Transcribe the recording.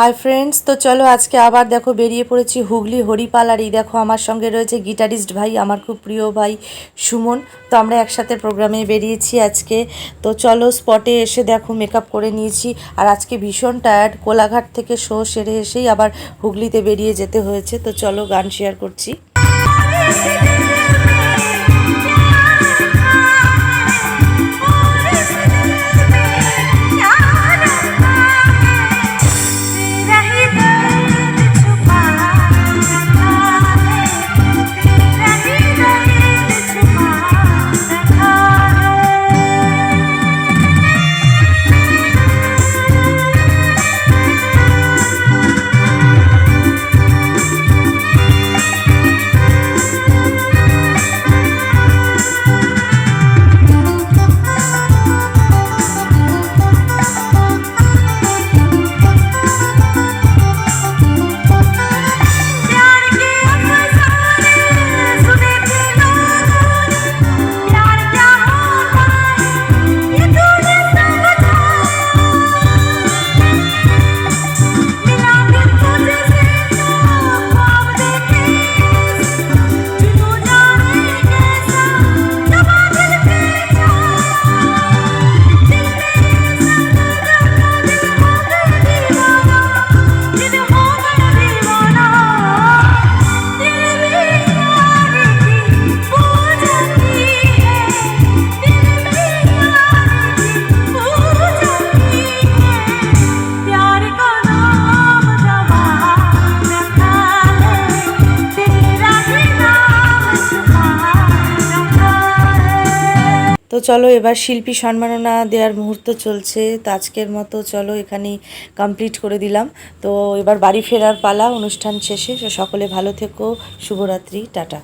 Hi friends তো চলো আজকে আবার দেখো বেরিয়ে পড়েছি হুগলি হরিপাল আর এই দেখো আমার সঙ্গে রয়েছে গিটারিস্ট ভাই আমার খুব প্রিয় ভাই সুমন তো আমরা একসাথে প্রোগ্রামে বেরিয়েছি আজকে তো চলো স্পটে এসে দেখো মেকআপ করে নিয়েছি আর আজকে ভীষণ টায়ার্ড কোলাঘাট থেকে শো সেরে এসেই আবার হুগলিতে বেরিয়ে যেতে হয়েছে তো চলো গান শেয়ার করছি তো চলো এবার শিল্পী সম্মাননা দেওয়ার মুহূর্ত চলছে। তো আজকের মতো চলো এখানেই কমপ্লিট করে দিলাম। তো এবার বাড়ি ফেরার পালা, অনুষ্ঠান শেষে। সকলে ভালো থেকো। শুভরাত্রি। টাটা।